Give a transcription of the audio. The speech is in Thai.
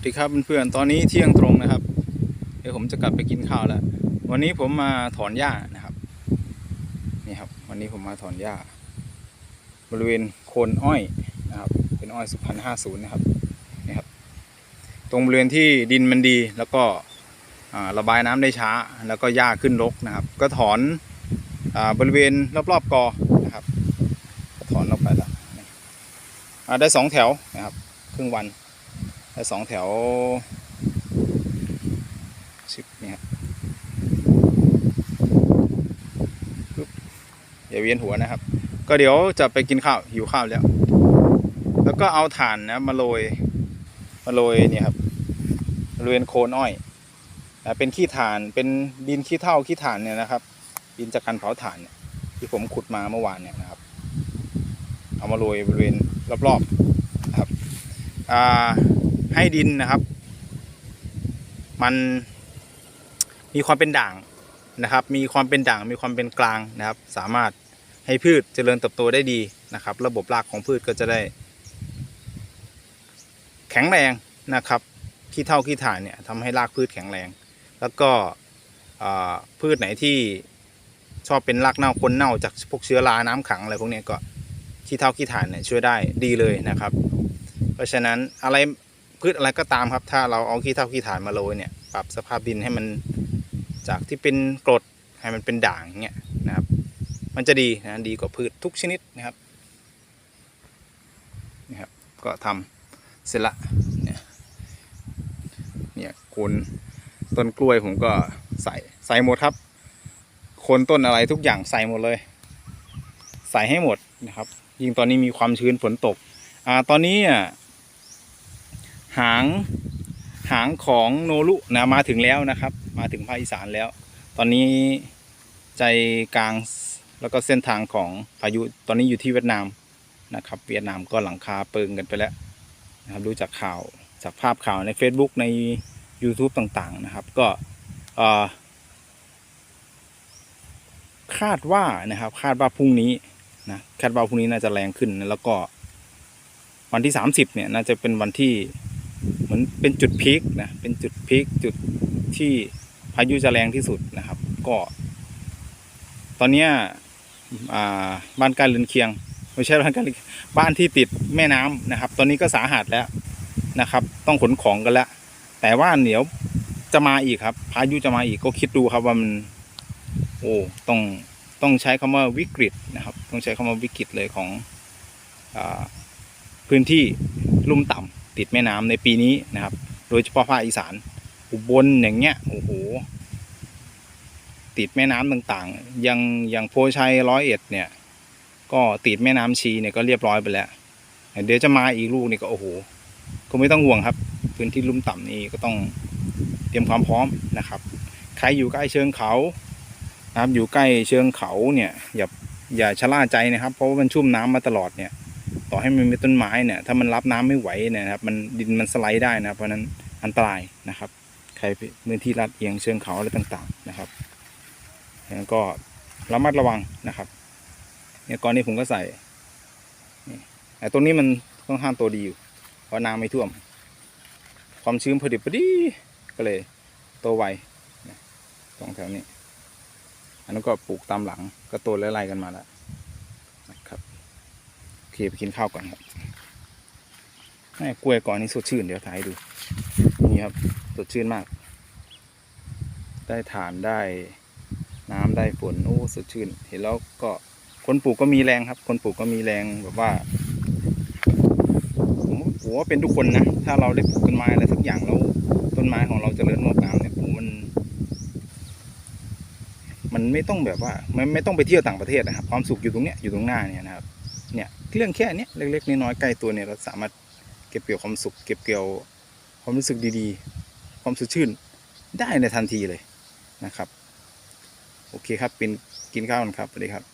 สวัสดีครับเพื่อนๆ ตอนนี้เที่ยงตรงนะครับ เดี๋ยวผมจะกลับไปกินข้าวแล้ว วันนี้ผมมาถอนหญ้านะครับ นี่ครับ วันนี้ผมมาถอนหญ้า บริเวณโคนอ้อยนะครับ เป็นอ้อยสุพรรณห้าศูนย์นะครับ นี่ครับ ตรงบริเวณที่ดินมันดีแล้วก็ระบายน้ำได้ช้า แล้วก็หญ้าขึ้นรกนะครับ ก็ถอนอบริเวณรอบๆกอนะครับ ถอนออกไปแล้วได้สองแถวนะครับ ครึ่งวัน ได้สองแถวชิปเนี่ยครับปึ๊บอย่าเวียนหัวนะครับ ก็เดี๋ยวจะไปกินข้าวหิวข้าวแล้ว แล้วก็เอาถ่านนะมาโรยมาโรยเนี่ยครับบริเวณโคนอ้อยนะเป็นขี้ถ่านเป็นดินขี้เถ้าขี้ถ่านเนี่ยนะครับดินจากการเผาถ่านเนี่ยที่ผมขุดมาเมื่อวานเนี่ยนะครับ เอามาโรยบริเวณรอบๆนะครับอ่า ให้ดินนะครับ มันมีความเป็นด่างนะครับ มีความเป็นด่าง มีความเป็นกลางนะครับ สามารถให้พืชเจริญเติบโตได้ดีนะครับ ระบบรากของพืชก็จะได้ แข็งแรงนะครับขี้เท่าขี้ถ่านเนี่ยทำให้รากพืชแข็งแรง แล้วก็พืชไหนที่ชอบเป็นรากเน่าคนเน่าจากพวกเชื้อราน้ำขังอะไรพวกนี้ก็ขี้เท่าขี้ถ่านเนี่ยช่วยได้ดีเลยนะครับ เพราะฉะนั้นอะไร พืชอะไรก็ตามครับ ถ้าเราเอาขี้เถ้าขี้ถ่านมาโรยเนี่ยปรับสภาพดินให้มันจากที่เป็นกรดให้มันเป็นด่างเงี้ยนะครับ มันจะดีนะดีกว่าพืชทุกชนิดนะครับนี่ครับก็ทำเสร็จละเนี่ยเนี่ยคนต้นกล้วยผมก็ใส่ใส่หมดครับคนต้นอะไรทุกอย่างใส่หมดเลย ใส่ให้หมดนะครับ ยิ่งตอนนี้มีความชื้นฝนตกอ่าตอนนี้อะ หางหางของโนรุนะมาถึงแล้วนะครับ มาถึงภาคอีสานแล้ว ตอนนี้ใจกลางแล้วก็เส้นทางของพายุตอนนี้อยู่ที่เวียดนามนะครับ เวียดนามก็หลังคาเปิงกันไปแล้วนะครับดูจากข่าวจากภาพข่าวใน Facebook ใน YouTube ต่างๆนะครับ ก็คาดว่านะครับ คาดว่าพรุ่งนี้นะคาดว่าพรุ่งนี้น่าจะแรงขึ้นแล้วก็วันที่ 30เนี่ยน่าจะเป็นวันที่ เหมือนเป็นจุดพีคนะเป็นจุดพีคจุดที่พายุจะแรงที่สุดนะครับ ก็ ตอนเนี้ยบ้านกล้เรือนเคียงไม่ใช่บ้านกล้เรือนเคียงบ้านที่ติดแม่น้ำนะครับ ตอนนี้ก็สาหัสแล้วนะครับ ต้องขนของกันแล้ว แต่ว่าเดี๋ยวจะมาอีกครับ พายุจะมาอีกก็คิดดูครับว่ามันโอ้ต้องต้องใช้คำว่าวิกฤตนะครับ ต้องใช้คำว่าวิกฤตเลยของอพื้นที่ลุ่มต่ำ ติดแม่น้ำในปีนี้นะครับ โดยเฉพาะภาคอีสาน อุบลอย่างเงี้ยโอ้โหติดแม่น้ำต่างๆ ยังย่างโพชัยร้อยเอ็ดเนี่ย ก็ติดแม่น้ำชีเนี่ยก็เรียบร้อยไปแล้ว เดี๋ยวจะมาอีกลูกนี่ก็โอ้โห ก็ไม่ต้องห่วงครับ พื้นที่ลุ่มต่ำนี่ก็ต้องเตรียมความพร้อมนะครับ ใครอยู่ใกล้เชิงเขานะครับอยู่ใกล้เชิงเขาเนี่ยอย่าอย่าชะล่าใจนะครับ เพราะว่ามันชุ่มน้ำมาตลอดเนี่ย ต่อให้มันมีต้นไม้เนี่ยถ้ามันรับน้ำไม่ไหวเนี่ยนะครับมันดินมันสไลด์ได้นะเพราะนั้นอันตรายนะครับ ใครพื้นที่ลาดเอียงเชิงเขาอะไรต่างๆนะครับแล้วก็ระมัดระวังนะครับเนี่ยก้อนนี้ผมก็ใส่แต่ตรงนี้มันค่อนข้างตัวดีอยู่เพราะน้ำไม่ท่วม ความชื้นพอดีพอดีก็เลยโตไวตรงแถวนี้ อันนั้นก็ปลูกตามหลังก็โตไล่ๆกันมาแล้วนะครับ โอเค ไปกินข้าวก่อนครับแม่กล้วยก่อนนี้สดชื่นเดี๋ยวถ่ายให้ดู นี่ครับสดชื่นมาก ได้ฐานได้น้ำได้ฝนโอ้สดชื่น เห็นแล้วก็คนปลูกก็มีแรงครับ คนปลูกก็มีแรงแบบว่าผมผมว่าเป็นทุกคนนะถ้าเราได้ปลูกต้นไม้อะไรสักอย่างแล้วต้นไม้ของเราเจริญงอกงามเนี่ยผมมัน มันไม่ต้องแบบว่า มันไม่ต้องไปเที่ยวต่างประเทศนะครับ ความสุขอยู่ตรงเนี้ยอยู่ตรงหน้าเนี่ยนะครับ เนี่ยเรื่องแค่นี้เล็กๆน้อยๆใกล้ตัวเนี่ยเราสามารถเก็บเกี่ยวความสุข เก็บเกี่ยวความรู้สึกดีๆ ความสดชื่นได้ในทันทีเลยนะครับ โอเคครับเป็นกินข้าวกันครับสวัสดีครับ